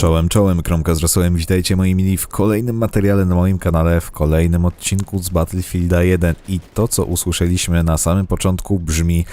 Czołem, czołem, Kromka z Rosołem, witajcie moi mili w kolejnym materiale na moim kanale, w kolejnym odcinku z Battlefielda 1 i to co usłyszeliśmy na samym początku brzmi,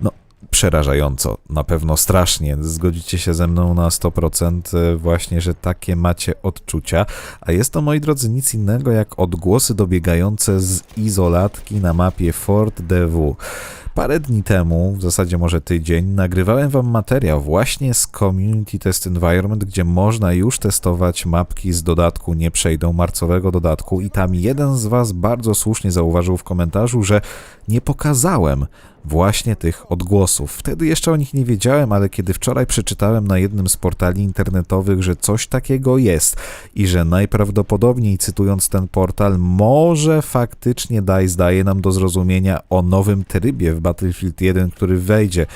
no, przerażająco, na pewno strasznie, zgodzicie się ze mną na 100% e, właśnie, że takie macie odczucia, a jest to moi drodzy nic innego jak odgłosy dobiegające z izolatki na mapie Fort DW. Parę dni temu, w zasadzie może tydzień, nagrywałem wam materiał właśnie z Community Test Environment, gdzie można już testować mapki z dodatku Nie przejdą, marcowego dodatku i tam jeden z was bardzo słusznie zauważył w komentarzu, że nie pokazałem właśnie tych odgłosów. Wtedy jeszcze o nich nie wiedziałem, ale kiedy wczoraj przeczytałem na jednym z portali internetowych, że coś takiego jest i że najprawdopodobniej, cytując ten portal, może faktycznie DICE daje nam do zrozumienia o nowym trybie w Battlefield 1, który wejdzie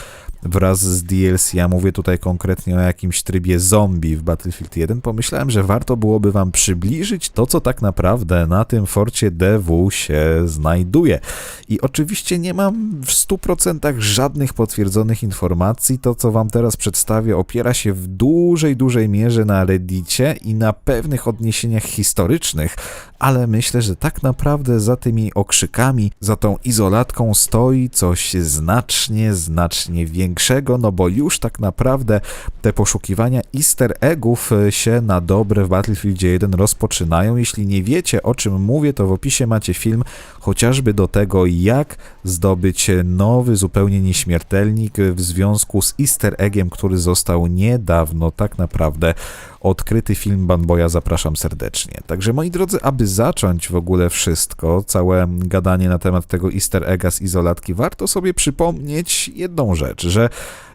wraz z DLC, ja mówię tutaj konkretnie o jakimś trybie zombie w Battlefield 1, pomyślałem, że warto byłoby wam przybliżyć to, co tak naprawdę na tym forcie DW się znajduje. I oczywiście nie mam w 100% żadnych potwierdzonych informacji. To, co wam teraz przedstawię, opiera się w dużej, dużej mierze na Reddicie i na pewnych odniesieniach historycznych, ale myślę, że tak naprawdę za tymi okrzykami, za tą izolatką stoi coś znacznie, znacznie większego, no bo już tak naprawdę te poszukiwania easter eggów e, się na dobre w Battlefieldzie 1 rozpoczynają. Jeśli nie wiecie o czym mówię, to w opisie macie film chociażby do tego, jak zdobyć nowy, zupełnie nieśmiertelnik w związku z easter eggiem, który został niedawno tak naprawdę odkryty film Banboya zapraszam serdecznie. Także moi drodzy, aby zacząć w ogóle wszystko, całe gadanie na temat tego easter egga z izolatki, warto sobie przypomnieć jedną rzecz, że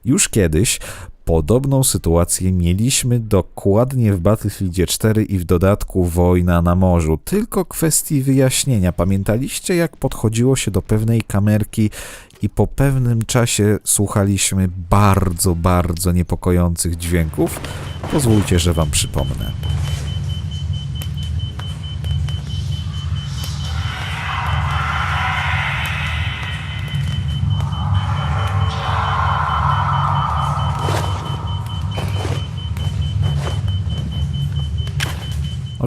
już kiedyś Podobną sytuację mieliśmy dokładnie w Battlefieldzie 4 i w dodatku Wojna na morzu. Tylko kwestii wyjaśnienia. Pamiętaliście, jak podchodziło się do pewnej kamerki i po pewnym czasie słuchaliśmy bardzo, bardzo niepokojących dźwięków? Pozwólcie, że wam przypomnę.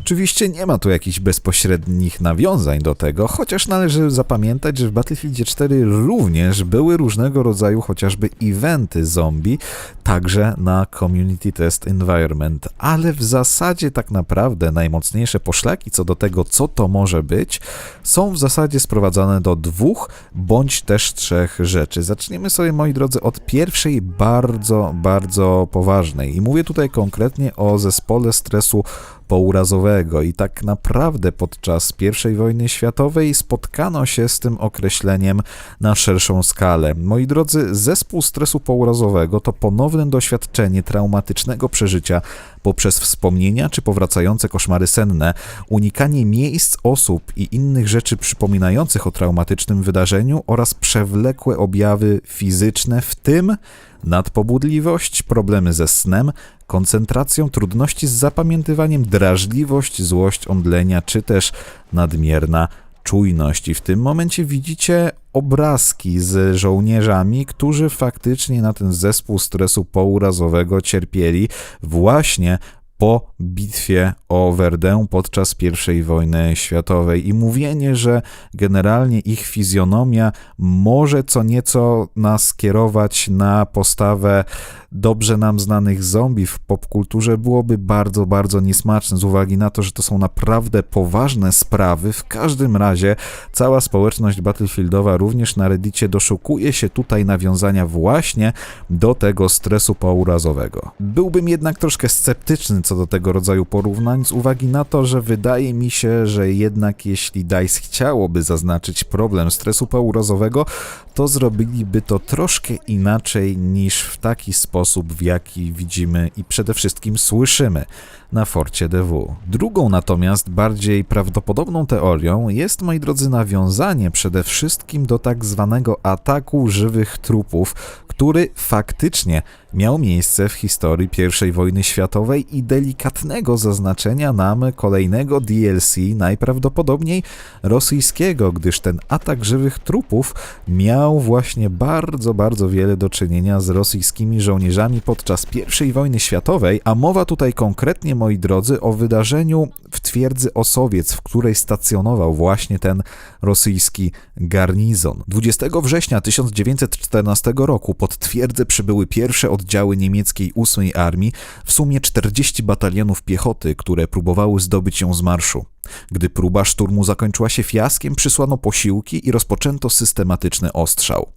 Oczywiście nie ma tu jakichś bezpośrednich nawiązań do tego, chociaż należy zapamiętać, że w Battlefieldzie 4 również były różnego rodzaju chociażby eventy zombie, także na Community Test Environment, ale w zasadzie tak naprawdę najmocniejsze poszlaki co do tego, co to może być, są w zasadzie sprowadzane do dwóch bądź też trzech rzeczy. Zaczniemy sobie, moi drodzy, od pierwszej bardzo, bardzo poważnej. I mówię tutaj konkretnie o zespole stresu pourazowego i tak naprawdę podczas I wojny światowej spotkano się z tym określeniem na szerszą skalę. Moi drodzy, zespół stresu pourazowego to ponowne doświadczenie traumatycznego przeżycia poprzez wspomnienia czy powracające koszmary senne, unikanie miejsc, osób i innych rzeczy przypominających o traumatycznym wydarzeniu oraz przewlekłe objawy fizyczne, w tym nadpobudliwość, problemy ze snem, koncentracją, trudności z zapamiętywaniem, drażliwość, złość, omdlenia czy też nadmierna czujność. I w tym momencie widzicie obrazki z żołnierzami, którzy faktycznie na ten zespół stresu pourazowego cierpieli właśnie po bitwie o Werdę podczas I wojny światowej i mówienie, że generalnie ich fizjonomia może co nieco nas kierować na postawę dobrze nam znanych zombie w popkulturze byłoby bardzo, bardzo niesmaczne z uwagi na to, że to są naprawdę poważne sprawy. W każdym razie cała społeczność battlefieldowa również na Reddicie doszukuje się tutaj nawiązania właśnie do tego stresu pourazowego. Byłbym jednak troszkę sceptyczny co do tego rodzaju porównań z uwagi na to, że wydaje mi się, że jednak jeśli DICE chciałoby zaznaczyć problem stresu pourazowego, to zrobiliby to troszkę inaczej niż w taki sposób, w jaki widzimy i przede wszystkim słyszymy na forcie DW. Drugą natomiast bardziej prawdopodobną teorią jest, moi drodzy, nawiązanie przede wszystkim do tak zwanego ataku żywych trupów, który faktycznie miał miejsce w historii I wojny światowej i delikatnego zaznaczenia nam kolejnego DLC, najprawdopodobniej rosyjskiego, gdyż ten atak żywych trupów miał właśnie bardzo, bardzo wiele do czynienia z rosyjskimi żołnierzami podczas I wojny światowej, a mowa tutaj konkretnie, moi drodzy, o wydarzeniu w twierdzy Osowiec, w której stacjonował właśnie ten rosyjski garnizon. 20 września 1914 roku pod twierdzę przybyły pierwsze oddziały niemieckiej 8 Armii, w sumie 40 batalionów piechoty, które próbowały zdobyć ją z marszu. Gdy próba szturmu zakończyła się fiaskiem, przysłano posiłki i rozpoczęto systematyczny ostrzał.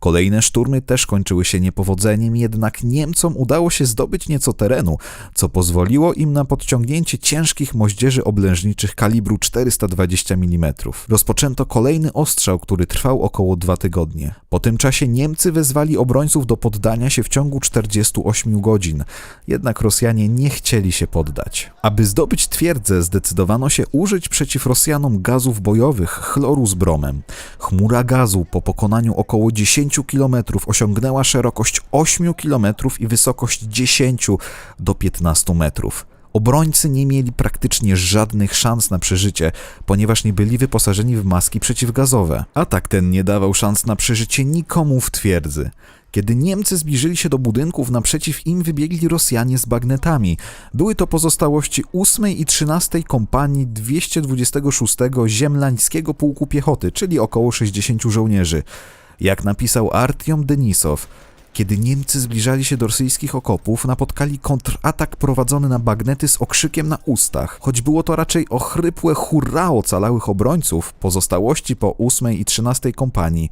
Kolejne szturmy też kończyły się niepowodzeniem, jednak Niemcom udało się zdobyć nieco terenu, co pozwoliło im na podciągnięcie ciężkich moździerzy oblężniczych kalibru 420 mm. Rozpoczęto kolejny ostrzał, który trwał około dwa tygodnie. Po tym czasie Niemcy wezwali obrońców do poddania się w ciągu 48 godzin, jednak Rosjanie nie chcieli się poddać. Aby zdobyć twierdzę, zdecydowano się użyć przeciw Rosjanom gazów bojowych chloru z bromem. Chmura gazu po pokonaniu około 10 km osiągnęła szerokość 8 km i wysokość 10 do 15 metrów. Obrońcy nie mieli praktycznie żadnych szans na przeżycie, ponieważ nie byli wyposażeni w maski przeciwgazowe. Atak ten nie dawał szans na przeżycie nikomu w twierdzy. Kiedy Niemcy zbliżyli się do budynków, naprzeciw im wybiegli Rosjanie z bagnetami. Były to pozostałości 8 i 13 kompanii 226 Ziemlańskiego Pułku Piechoty, czyli około 60 żołnierzy. Jak napisał Artyom Denisow, kiedy Niemcy zbliżali się do rosyjskich okopów, napotkali kontratak prowadzony na bagnety z okrzykiem na ustach. Choć było to raczej ochrypłe hurra ocalałych obrońców, pozostałości po 8 i 13 kompanii,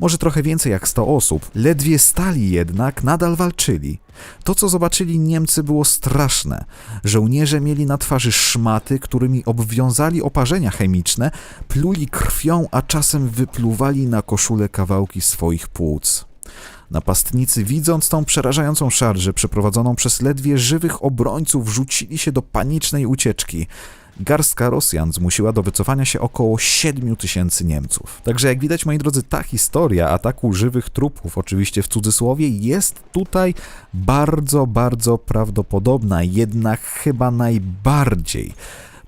może trochę więcej jak 100 osób. Ledwie stali jednak, nadal walczyli. To, co zobaczyli Niemcy, było straszne. Żołnierze mieli na twarzy szmaty, którymi obwiązali oparzenia chemiczne, pluli krwią, a czasem wypluwali na koszulę kawałki swoich płuc. Napastnicy, widząc tą przerażającą szarżę przeprowadzoną przez ledwie żywych obrońców, rzucili się do panicznej ucieczki. Garstka Rosjan zmusiła do wycofania się około 7 tysięcy Niemców. Także jak widać, moi drodzy, ta historia ataku żywych trupów, oczywiście w cudzysłowie, jest tutaj bardzo, bardzo prawdopodobna, jednak chyba najbardziej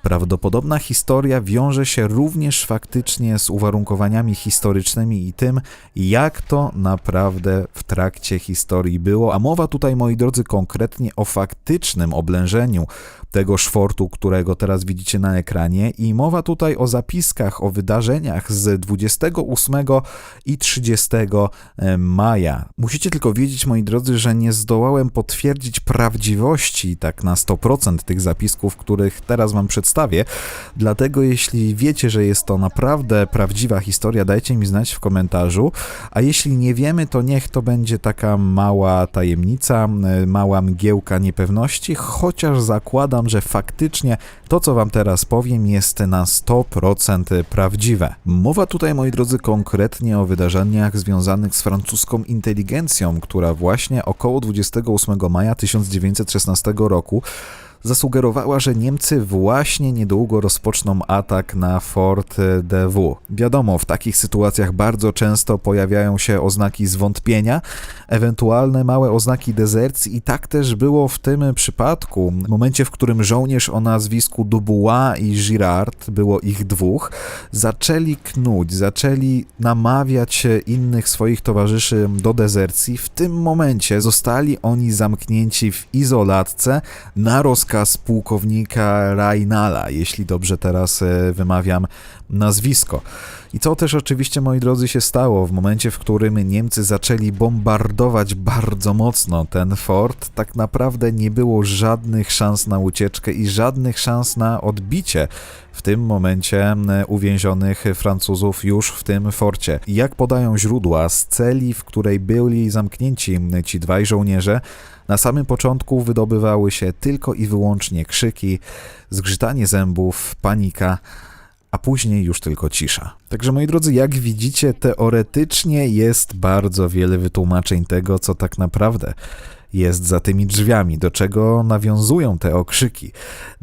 Prawdopodobna historia wiąże się również faktycznie z uwarunkowaniami historycznymi i tym, jak to naprawdę w trakcie historii było, a mowa tutaj, moi drodzy, konkretnie o faktycznym oblężeniu tego szwortu, którego teraz widzicie na ekranie. I mowa tutaj o zapiskach, o wydarzeniach z 28 i 30 e, maja. Musicie tylko wiedzieć, moi drodzy, że nie zdołałem potwierdzić prawdziwości tak na 100% tych zapisków, których teraz wam przedstawię, dlatego jeśli wiecie, że jest to naprawdę prawdziwa historia, dajcie mi znać w komentarzu, a jeśli nie wiemy, to niech to będzie taka mała tajemnica, e, mała mgiełka niepewności, chociaż zakładam, że faktycznie to, co wam teraz powiem, jest na 100% prawdziwe. Mowa tutaj, moi drodzy, konkretnie o wydarzeniach związanych z francuską inteligencją, która właśnie około 28 maja 1916 roku zasugerowała, że Niemcy właśnie niedługo rozpoczną atak na Fort DW. Wiadomo, w takich sytuacjach bardzo często pojawiają się oznaki zwątpienia, ewentualne małe oznaki dezercji i tak też było w tym przypadku. W momencie, w którym żołnierz o nazwisku Dubois i Girard, było ich dwóch, zaczęli knuć, zaczęli namawiać innych swoich towarzyszy do dezercji. W tym momencie zostali oni zamknięci w izolatce na rozkaz pułkownika Rainala, jeśli dobrze teraz e, wymawiam nazwisko. I co też oczywiście, moi drodzy, się stało w momencie, w którym Niemcy zaczęli bombardować bardzo mocno ten fort, tak naprawdę nie było żadnych szans na ucieczkę i żadnych szans na odbicie w tym momencie uwięzionych Francuzów już w tym forcie. Jak podają źródła, z celi, w której byli zamknięci ci dwaj żołnierze, na samym początku wydobywały się tylko i wyłącznie krzyki, zgrzytanie zębów, panika, a później już tylko cisza. Także moi drodzy, jak widzicie, teoretycznie jest bardzo wiele wytłumaczeń tego, co tak naprawdę jest za tymi drzwiami, do czego nawiązują te okrzyki.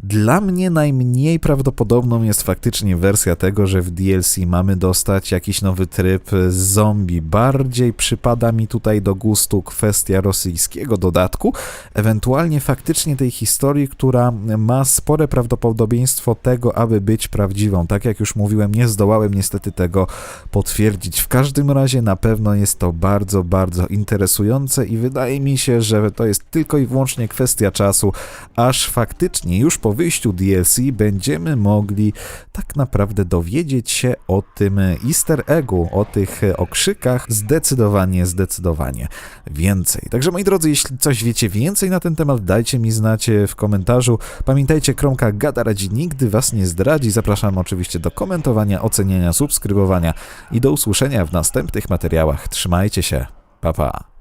Dla mnie najmniej prawdopodobną jest faktycznie wersja tego, że w DLC mamy dostać jakiś nowy tryb zombie. Bardziej przypada mi tutaj do gustu kwestia rosyjskiego dodatku, ewentualnie faktycznie tej historii, która ma spore prawdopodobieństwo tego, aby być prawdziwą. Tak jak już mówiłem, nie zdołałem niestety tego potwierdzić. W każdym razie na pewno jest to bardzo, bardzo interesujące i wydaje mi się, że to jest tylko i wyłącznie kwestia czasu, aż faktycznie już po wyjściu DLC będziemy mogli tak naprawdę dowiedzieć się o tym easter eggu, o tych okrzykach zdecydowanie, zdecydowanie więcej. Także moi drodzy, jeśli coś wiecie więcej na ten temat, dajcie mi znać w komentarzu. Pamiętajcie, Kromka Gada radzi nigdy was nie zdradzi. Zapraszam oczywiście do komentowania, oceniania, subskrybowania i do usłyszenia w następnych materiałach. Trzymajcie się. Pa pa.